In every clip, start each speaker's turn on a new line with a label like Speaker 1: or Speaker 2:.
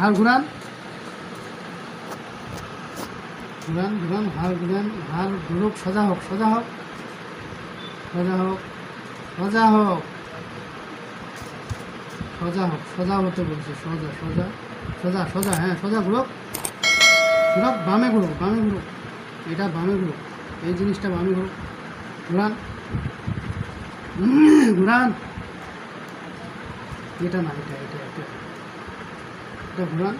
Speaker 1: হাড় ঘুরান। ঘুরান ঘুরান হাড় ঘুরান হাড় ঘুরুক, সোজা হোক সোজা হোক। সোজা হোক সোজা হোক। সোজা হোক, সোজা হতে বলছে, সোজা সোজা সোজা সোজা হ্যাঁ সোজা ঘুরুক। ঘুরুক, বামে ঘুরুক বামে ঘুরুক। এটা বামে ঘুরুক, এই জিনিসটা বামে ঘুরুক। ঘুরান। ঘুরান। এটা না, এটা এটা এটা। এটা ঘুরান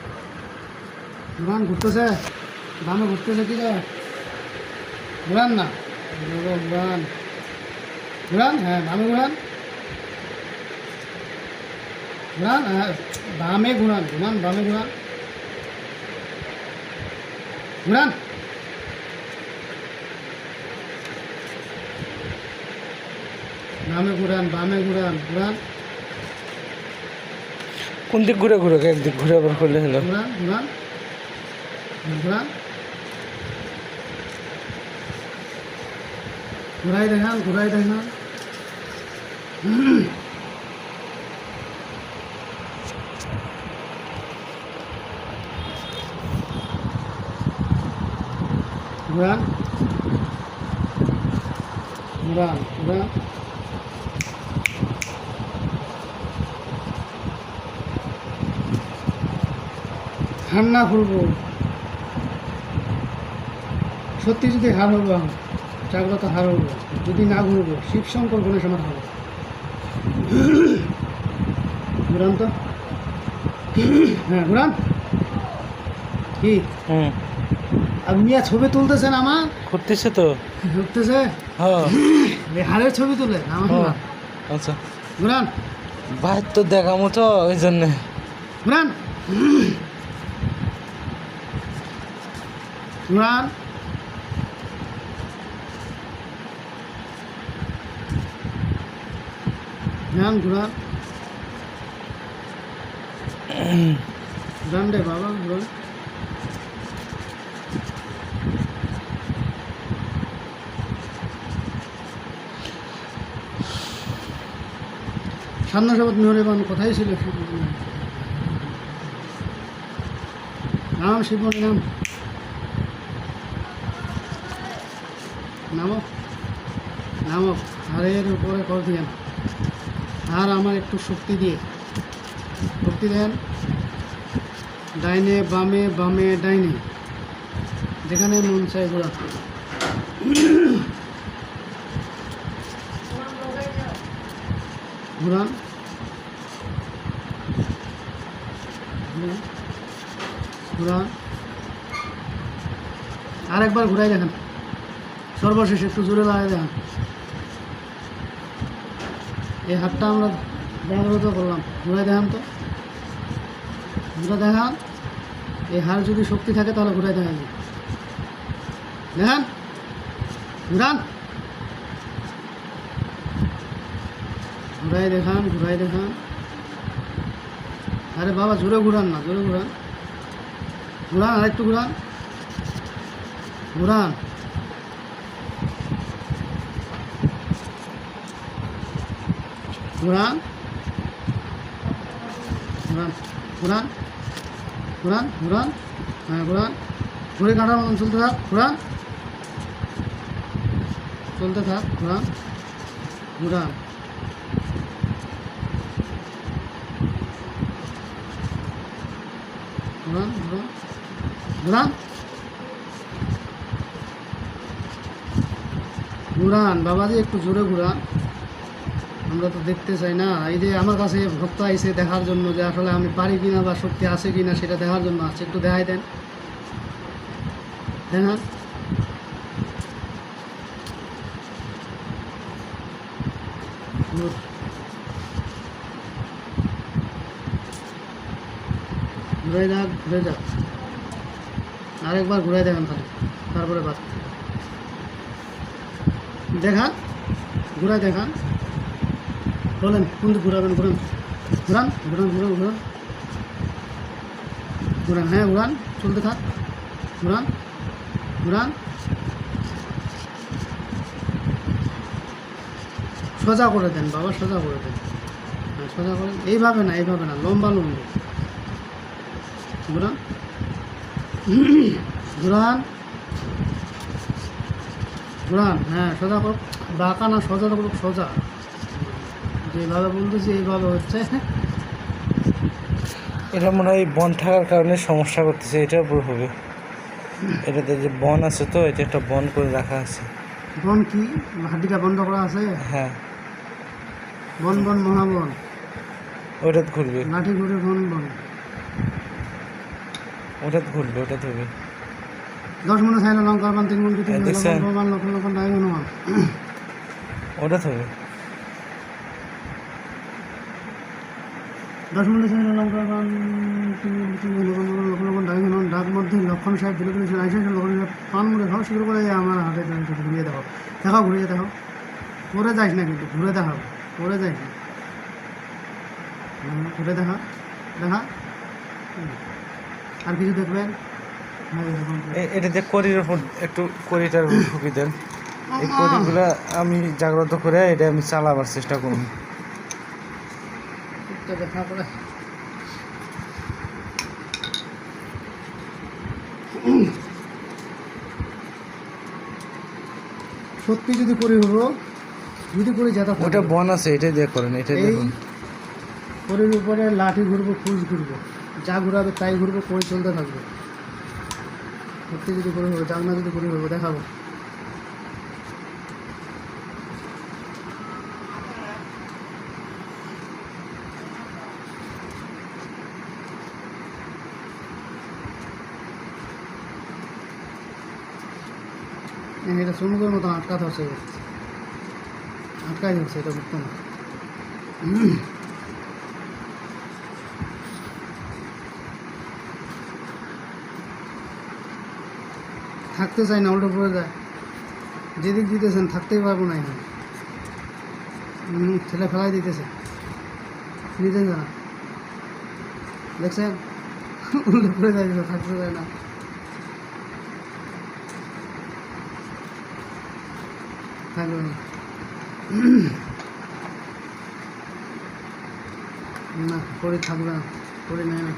Speaker 1: ঘুরান ঘুরতেছে? বামে ঘুরতেছে কি রে? ঘুরান না? ঘুরো, ঘুরান ঘুরান হ্যাঁ বামে ঘুরান ঘুরান হ্যাঁ বামে ঘুরান ঘুরান বামে ঘুরান ঘুরান বামে ঘুরান বামে ঘুরান ঘুরান
Speaker 2: কোন দিক ঘুরে ঘুরে একদিক ঘুরে আবার করলে হলো?
Speaker 1: ঘুরাই দেখান ঘুরাই দেখান। ঘুরান ঘুরান ঠান্ডা খুলবো। সত্যি যদি হার আমি জাগ্রত হার হব যদি না ঘুরবো শিবশঙ্কর গণেশ আমার হবে। ঘুরান তো। হ্যাঁ ঘুরান। কি?
Speaker 2: হুম।
Speaker 1: আর মিয়া ছবি তুলতেছেন আমার
Speaker 2: করতেছে তো।
Speaker 1: করতেছে
Speaker 2: হ্যাঁ।
Speaker 1: হারের ছবি তুলে আমার
Speaker 2: হ্যাঁ। আচ্ছা।
Speaker 1: ঘুরান।
Speaker 2: ভাই তো দেখামো তো ওই জন্যে।
Speaker 1: ঘুরান। ঘুরান ঘুরান ঘুরান। ঘুরান রে বাবা, ঘুরান। সান্না শপথ মেহরেবান কোথায় ছিল নাম। শিবমণি নাম। নামো। নামো। হারের উপরে কর দিয়েন। আর আমার একটু শক্তি দিয়ে। শক্তি দেন। ডাইনে, বামে বামে, ডাইনে। যেখানে মন চায় ঘোরা। ঘুরান। ঘুরান। আরেকবার ঘুরাই দেখেন। সর্বশেষ একটু জোরে লাগাই দেখেন এই হাতটা আমরা জাগ্রত করলাম। ঘুরাই দেখান তো। ঘুরে দেখান। এই হার যদি শক্তি থাকে তাহলে ঘুরাই দেখান দেখান। ঘুরান। ঘুরাই দেখান ঘুরাই দেখান। আরে বাবা, জোরে ঘুরান না, জোরে ঘুরান। ঘুরান, আরেকটু ঘুরান। ঘুরান। ঘুরান ঘুরান ঘুরান ঘুরান হ্যাঁ ঘুরান ঘুরে কাটার মতন চলতে থাক ঘুরান চলতে থাক ঘুরান ঘুরান ঘুরান ঘুরান ঘুরান ঘুরান বাবাজি, একটু জোরে ঘুরান আমরা তো দেখতে চাই না। এই যে আমার কাছে ভক্ত আইসে দেখার জন্য যে আসলে আমি পারি কিনা বা শক্তি আছে কিনা সেটা দেখার জন্য আছে একটু দেখাই দেন. ঘুরে ঘুরে যাক। আরেকবার ঘুরে দেখান খালি তারপরে বাদ। দেখান ঘুরাই দেখান। বলেন কোন দিক ঘুরাবেন, ঘুরান। ঘুরান ঘুরান ঘুরান ঘুরান। ঘুরান হ্যাঁ ঘুরান, চলতে থাক। ঘুরান ঘুরান। সোজা করে দেন, বাবা, সোজা করে দেন। হ্যাঁ সোজা করে এইভাবে না এইভাবে না, লম্বা, লম্বি। ঘুরান। ঘুরান। ঘুরান হ্যাঁ সোজা করো বাঁকা না, সোজা করো সোজা। যেভাবে বলতেছি এইভাবে হচ্ছে।
Speaker 2: এটা মনে হয় বন থাকার কারণে সমস্যা করতেছে এটা পুরো হবে। এটাতে যে বন আছে তো এটা একটা বন করে রাখা আছে।
Speaker 1: বন কি? হাড্ডিটা বন্ধ করা আছে?
Speaker 2: হ্যাঁ।
Speaker 1: বন বন মহাবন।
Speaker 2: ওটা ঘুরবে।
Speaker 1: লাঠি ঘুরে বন বন।
Speaker 2: ওটা ঘুরবে ওটা হবে।
Speaker 1: দশ মনে চাইলে লঙ্কা পান তিন মন তিন
Speaker 2: এই দেখছেন?
Speaker 1: লঙ্কা লক্ষ লক্ষ নাই দশ মনে চাইলে লঙ্কা পান তিন মন তিন মন লক্ষ লক্ষ দাবি হনুমান ডাক মধ্যে লক্ষণ সাহেব দিলে করেছেন আইসা লক্ষণ সাহেব পান মুড়ে খাওয়া শুরু করে আমার হাতে ঘুরিয়ে দেখো দেখাও ঘুরিয়ে দেখো পরে যাইস না কিন্তু ঘুরে দেখাও পরে যাইস না ঘুরে দেখা দেখা আর কিছু দেখবেন এরকম করে।
Speaker 2: এ- এটাতে কড়ির উপর একটু কড়িটার উপর দেন এই কড়িগুলা আমি জাগ্রত করে এটা আমি চালাবার চেষ্টা করব
Speaker 1: একটু দেখা করে সত্যি যদি করি হব যদি করি যেটা
Speaker 2: ওটা বন আছে এটাই দিয়ে করেন এটাই দেখুন।
Speaker 1: করির উপরে লাঠি ঘুরবো ফুস ঘুরবো। যা ঘুরাবে তাই ঘুরবো করি চলতে থাকবে। সত্যি যদি করি হব জাগনা যদি করি হব দেখাবো। এটা সমুদ্রের মতো আটকা ধরছে আটকাই ধরছে এটা বুঝতো না থাকতে চাই না, উল্টো পড়ে যায়। যেদিক দিতেছেন, থাকতেই পারব না এখানে। ঠেলে ফেলাই দিতেছে। নিতেন না। দেখছেন? উল্টো পড়ে যায়, থাকতে চায় না। থাকবে না করে থাকবে না করে নেয় না